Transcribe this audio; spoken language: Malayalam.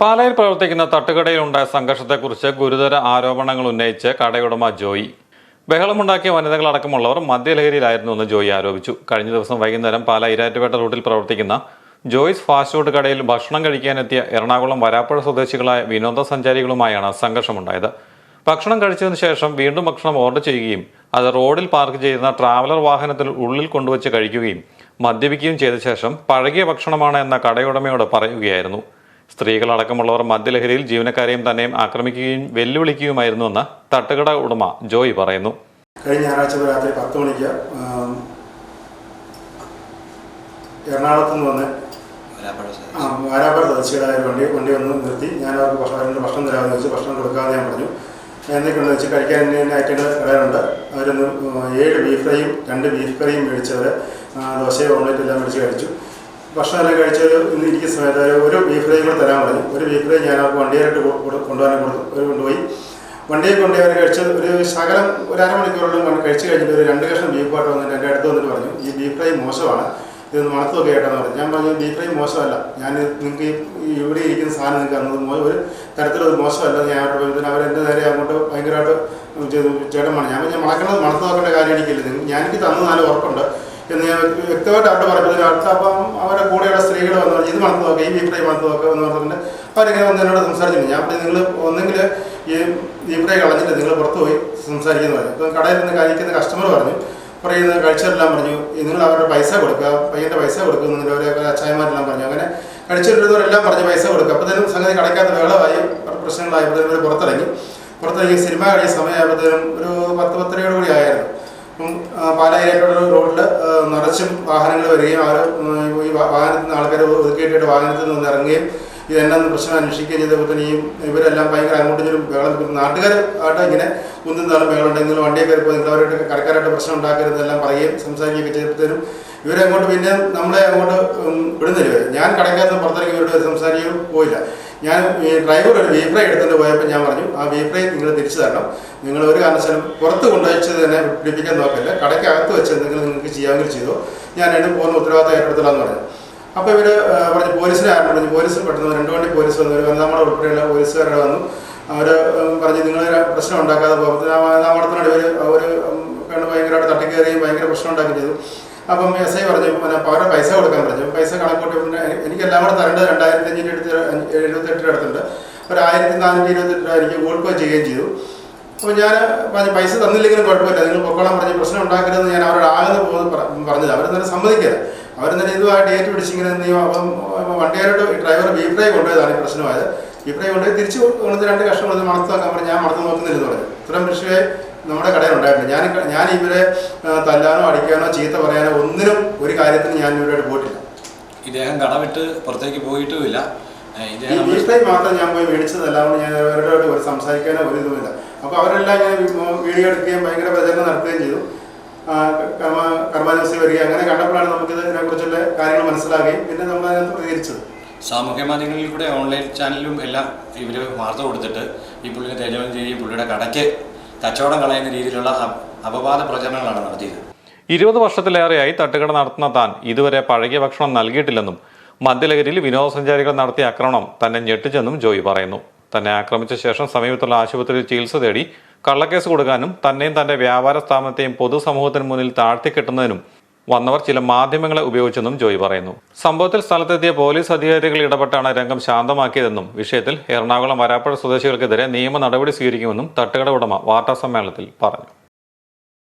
പാലയിൽ പ്രവർത്തിക്കുന്ന തട്ടുകടയിലുണ്ടായ സംഘർഷത്തെക്കുറിച്ച് ഗുരുതര ആരോപണങ്ങൾ ഉന്നയിച്ച് കടയുടമ ജോയി. ബഹളമുണ്ടാക്കിയ വനിതകളടക്കമുള്ളവർ മദ്യലഹരിയിലായിരുന്നുവെന്ന് ജോയി ആരോപിച്ചു. കഴിഞ്ഞ ദിവസം വൈകുന്നേരം പാല ഇരാറ്റുപേട്ട റൂട്ടിൽ പ്രവർത്തിക്കുന്ന ജോയ്സ് ഫാസ്റ്റ് ഫുഡ് കടയിൽ ഭക്ഷണം കഴിക്കാനെത്തിയ എറണാകുളം വരാപ്പുഴ സ്വദേശികളായ വിനോദസഞ്ചാരികളുമായാണ് സംഘർഷമുണ്ടായത്. ഭക്ഷണം കഴിച്ചതിന് ശേഷം വീണ്ടും ഭക്ഷണം ഓർഡർ ചെയ്യുകയും അത് റോഡിൽ പാർക്ക് ചെയ്യുന്ന ട്രാവലർ വാഹനത്തിൽ ഉള്ളിൽ കൊണ്ടുവച്ച് കഴിക്കുകയും മദ്യപിക്കുകയും ചെയ്ത ശേഷം പഴകിയ ഭക്ഷണമാണ് എന്ന കടയുടമയോട് പറയുകയായിരുന്നു. സ്ത്രീകളടക്കമുള്ളവർ മദ്യലഹരിയിൽ ജീവനക്കാരെയും തന്നെയും ആക്രമിക്കുകയും വെല്ലുവിളിക്കുകയുമായിരുന്നുവെന്ന് തട്ടുകട ഉടമ ജോയി പറയുന്നു. കഴിഞ്ഞ ഞായറാഴ്ച രാത്രി പത്ത് മണിക്ക് എറണാകുളത്ത് നിന്ന് വന്ന് വരാപ്പുഴ ആ, തദ്ദേശിയുടെ ഒരു വണ്ടി വണ്ടി വന്ന് നിർത്തി. ഞാൻ അവർക്ക് ഭക്ഷണം ഭക്ഷണം തരാമെന്ന് വെച്ച് ഭക്ഷണം കൊടുക്കാതെ ഞാൻ പറഞ്ഞു. എന്തൊക്കെയുണ്ടെന്ന് വെച്ച് കഴിക്കാൻ തന്നെ ഐറ്റങ്ങൾ കടയുണ്ട് അവരൊന്ന് ഏഴ് ബീഫ് ഫ്രൈയും രണ്ട് ബീഫ് കറിയും മേടിച്ചവർ ദോശയും ഓംലെറ്റ് എല്ലാം മേടിച്ച് കഴിച്ചു. ഭക്ഷണം കഴിച്ച് ഇന്ന് ഇരിക്കുന്ന സമയത്ത് ഒരു- ബീഫ് ഫ്രൈ കൂടെ തരാൻ പറഞ്ഞു. ഒരു ബീഫ് ഫ്രൈ ഞാൻ അവർക്ക് വണ്ടിയായിട്ട് കൊണ്ടുപോകാൻ കൊടുത്തു ഒരു കൊണ്ടുപോയി. വണ്ടിയിൽ കൊണ്ടുപോയി അവർ കഴിച്ച് ഒരു ശകലം ഒരു അരമണിക്കൂറോളം കഴിച്ച് കഴിഞ്ഞിട്ട് ഒരു രണ്ട് കഷ്ണം ബീഫ് പാട്ട് വന്നിട്ട് എന്റെ അടുത്ത് വന്നിട്ട് പറഞ്ഞു ഈ ബീഫ് ഫ്രൈ മോശമാണ്. ഇത് മണത്തൊക്കെ ആയിട്ടാണ് പറഞ്ഞു. ഞാൻ പറഞ്ഞു ബീഫ് ഫ്രൈ മോശമല്ല. ഞാൻ നിങ്ങൾക്ക് ഇവിടെ ഇരിക്കുന്ന സാധനം നിങ്ങൾക്ക് തന്നത് മോ- ഒരു തരത്തിലൊരു മോശമല്ല. ഞാൻ അവരുടെ പറഞ്ഞതിന് അവരെന്റെ നേരെ അങ്ങോട്ട് ഭയങ്കരമായിട്ട് ചേട്ടൻ പറഞ്ഞു ഞാൻ പറഞ്ഞാൽ മണക്കണത് മണത്ത് നോക്കേണ്ട കാര്യം എനിക്കില്ല ഞാൻ എനിക്ക് തന്നു നല്ല ഉറപ്പുണ്ട്. എന്ന് ഞാൻ വ്യക്തി- വ്യക്തമായിട്ട് അവിടെ പറഞ്ഞതിന് അടുത്ത് അപ്പം അവരുടെ കൂടെയുള്ള സ്ത്രീകൾ വന്നു പറഞ്ഞു, ഇത് മണത്ത് നോക്കുക ഈ ബീഫ് ഫ്രൈ മണത്ത് നോക്കുക എന്ന് പറഞ്ഞിട്ട് അവരിങ്ങനെ വന്ന് എന്നോട് സംസാരിച്ചിട്ടുണ്ട്. ഞാൻ പറഞ്ഞു നിങ്ങൾ ഒന്നെങ്കിൽ ഈ ബീഫ് കളഞ്ഞിട്ട് നിങ്ങൾ പുറത്ത് പോയി സംസാരിക്കുന്നു പറഞ്ഞു. ഇപ്പം കടയിൽ നിന്ന് കഴിക്കുന്ന കസ്റ്റമർ പറഞ്ഞു പറയുന്ന കഴിച്ചവരെല്ലാം പറഞ്ഞു "ഈ നിങ്ങൾ അവരുടെ പൈസ കൊടുക്കുക പയ്യന്റെ പൈസ കൊടുക്കുന്നുണ്ട് അവരെ അച്ചായമാരെല്ലാം പറഞ്ഞു. അങ്ങനെ കഴിച്ചിട്ടുള്ളവരെല്ലാം പറഞ്ഞു പൈസ കൊടുക്കുക. അപ്പോഴത്തേനും സംഗതി കടയ്ക്കാത്ത വേളമായി പ്രശ്നങ്ങളായപ്പോഴത്തേനും ഇവർ പുറത്തിറങ്ങി. പുറത്തിറങ്ങി സിനിമ കഴിയ സമയമായപ്പോഴത്തേനും ഒരു പത്ത് പത്തരയോട് കൂടി ആയിരുന്നു. അപ്പം പാലായിട്ടുള്ള റോഡിൽ നിറച്ചും വാഹനങ്ങൾ വരികയും അവർ ഈ വാഹനത്തിൽ നിന്ന് ആൾക്കാർ ഒതുക്കിയിട്ടിട്ട് വാഹനത്തിൽ നിന്ന് ഇറങ്ങുകയും ഇതെന്നാന്ന് പ്രശ്നം അന്വേഷിക്കുകയും ചെയ്തപ്പോൾ തന്നെ ഈ ഇവരെല്ലാം ഭയങ്കര അങ്ങോട്ടും ഇങ്ങോട്ടും ബഹളം നാട്ടുകാർ ആയിട്ട് ഇങ്ങനെ കുന്തും താളും ബഹളം ഉണ്ടെങ്കിൽ വണ്ടിയെ കയറിപ്പോൾ നിങ്ങൾ അവരുടെ കടക്കാരായിട്ട് പ്രശ്നം ഉണ്ടാക്കരുതെല്ലാം പറയുകയും സംസാരിക്കുകയൊക്കെ ചെയ്തപ്പോഴത്തേനും ഇവരെ അങ്ങോട്ട് പിന്നെ നമ്മളെ അങ്ങോട്ട് വിടുന്നില്ല ഞാൻ കടയ്ക്കകത്ത് പുറത്തിറങ്ങി ഇവരുടെ സംസാരിക്കുകയും പോയില്ല. ഞാൻ ഡ്രൈവർ ഒരു വീപ്രൈ ഫ്രൈ എടുത്തുകൊണ്ട് പോയപ്പോൾ ഞാൻ പറഞ്ഞു ആ വീപ്രൈ നിങ്ങൾ തിരിച്ചു തരണം. നിങ്ങൾ ഒരു കാരണവശാലും പുറത്ത് കൊണ്ടുവച്ച് തന്നെ പിടിപ്പിക്കാൻ നോക്കില്ല. കടയ്ക്കകത്ത് വെച്ച് എന്തെങ്കിലും നിങ്ങൾക്ക് ചെയ്യാമെങ്കിൽ ചെയ്തോ. ഞാൻ എന്നും പോകുന്ന ഉത്തരവാദിത്തം ഏറ്റെടുത്തില്ലെന്ന് പറഞ്ഞു. അപ്പോൾ ഇവർ പറഞ്ഞു പോലീസിനെ ആരും പറഞ്ഞു പോലീസ് പെട്ടെന്ന് രണ്ട് വണ്ടി പോലീസ് വന്നു ഒരു ഉൾപ്പെടെയുള്ള പോലീസുകാരുടെ വന്നു. അവർ പറഞ്ഞു നിങ്ങൾ പ്രശ്നം ഉണ്ടാക്കാതെ പോകുമ്പോൾ നമ്മളത്തിനോട് ഇവർ അവർ ഭയങ്കരമായിട്ട് തട്ടിക്കയറുകയും ഭയങ്കര പ്രശ്നം ഉണ്ടാക്കി ചെയ്തു. അപ്പം എസ് ഐ പറഞ്ഞു പിന്നെ പകരം പൈസ കൊടുക്കാൻ പറഞ്ഞു. പൈസ കണക്കൂട്ടി പിന്നെ എനി- എനിക്ക് എല്ലാം കൂടെ തരേണ്ടത് രണ്ടായിരത്തി അഞ്ഞൂറ്റി എടുത്ത് എഴുപത്തെട്ടിന്റെ അടുത്തുണ്ട്. ഒരു ആയിരത്തി നാനൂറ്റി ഇരുപത്തെട്ട് രൂപ എനിക്ക് ഗൂഗിൾ പേ ചെയ്യുകയും ചെയ്തു. അപ്പോൾ ഞാൻ പറഞ്ഞു പൈസ തന്നില്ലെങ്കിലും കുഴപ്പമില്ല. നിങ്ങൾ പൊക്കോളം പറഞ്ഞ് പ്രശ്നം ഉണ്ടാക്കരുതെന്ന് ഞാൻ അവരോട് ആകുന്ന പോകുന്നത് പറ- പറഞ്ഞത്. അവരെന്നെ സമ്മതിക്കരുത്. അവരെന്നെ ഇതുമായിട്ട് ഏറ്റു പിടിച്ചിങ്ങനെ ചെയ്യും അപ്പം വണ്ടിയാരോട് ഡ്രൈവർ ബീഫ്രൈ ഫ്രൈ കൊണ്ടുപോയതാണ് ഈ പ്രശ്നമായത്. ബീഫ്രൈ ഫ്രൈ കൊണ്ടുപോയി തിരിച്ച് കൊണ്ടുവന്ന് രണ്ട് കഷ്ടം കൊണ്ട് മണത്ത് നോക്കാൻ പറഞ്ഞു ഞാൻ മണത്ത് നോക്കുന്നില്ലെന്ന് പറഞ്ഞു. ഇത്രയും വിഷയമേ നമ്മുടെ കടയിൽ ഉണ്ടായിട്ടുണ്ട് ഞാൻ ഞാൻ ഇവരെ തല്ലാനോ അടിക്കാനോ ചീത്ത പറയാനോ ഒന്നിനും ഒരു കാര്യത്തിന് ഞാൻ ഇവരോട് പോയിട്ടില്ല. ഇദ്ദേഹം കട വിട്ട് പുറത്തേക്ക് പോയിട്ടുമില്ല. ഈ മാത്രം ഞാൻ പോയി മേടിച്ചതല്ലാതെ ഞാൻ അവരോട് ഒരു സംസാരിക്കാനോ ഒരു ഇതുമില്ല. അപ്പോൾ അവരെല്ലാം ഇങ്ങനെ വീഡിയോ എടുക്കുകയും ഭയങ്കര പ്രചരണം നടത്തുകയും ചെയ്തു. കർമ്മ കർമാനുസി വരികയും അങ്ങനെ കണ്ടപ്പോഴാണ് നമുക്ക് ഇതിനെ കുറിച്ചുള്ള കാര്യങ്ങൾ മനസ്സിലാകുകയും പിന്നെ നമ്മൾ അതിനകത്ത് പ്രതികരിച്ചത്. സാമൂഹ്യ മാധ്യമങ്ങളിൽ കൂടെ ഓൺലൈൻ ചാനലിലും എല്ലാം ഇവർ വാർത്ത കൊടുത്തിട്ട് ഈ പുള്ളിനെ തേജോധം ചെയ്യുകയും പുള്ളിയുടെ കടയ്ക്ക് കച്ചവടം കളയുന്ന രീതിയിലുള്ള അപ- അപവാദ പ്രചരണങ്ങളാണ് നടത്തിയത്. ഇരുപത് വർഷത്തിലേറെയായി തട്ടുകട നടത്തുന്ന താൻ ഇതുവരെ പഴകിയ ഭക്ഷണം നൽകിയിട്ടില്ലെന്നും മദ്യലഹരിയിൽ വിനോദസഞ്ചാരികൾ നടത്തിയ ആക്രമണം തന്നെ ഞെട്ടിച്ചെന്നും ജോയി പറയുന്നു. തന്നെ ആക്രമിച്ച ശേഷം സമീപത്തുള്ള ആശുപത്രിയിൽ ചികിത്സ തേടി കള്ളക്കേസ് കൊടുക്കാനും തന്നെയും തന്റെ വ്യാപാര സ്ഥാപനത്തെയും പൊതുസമൂഹത്തിന് മുന്നിൽ താഴ്ത്തിക്കെട്ടുന്നതിനും വന്നവർ ചില മാധ്യമങ്ങളെ ഉപയോഗിച്ചെന്നും ജോയി പറയുന്നു. സംഭവത്തിൽ സ്ഥലത്തെത്തിയ പോലീസ് അധികാരികൾ ഇടപെട്ടാണ് രംഗം ശാന്തമാക്കിയതെന്നും വിഷയത്തിൽ എറണാകുളം വരാപ്പുഴ സ്വദേശികൾക്കെതിരെ നിയമ നടപടി സ്വീകരിക്കുമെന്നും തട്ടുകട ഉടമ വാർത്താ സമ്മേളനത്തിൽ പറഞ്ഞു.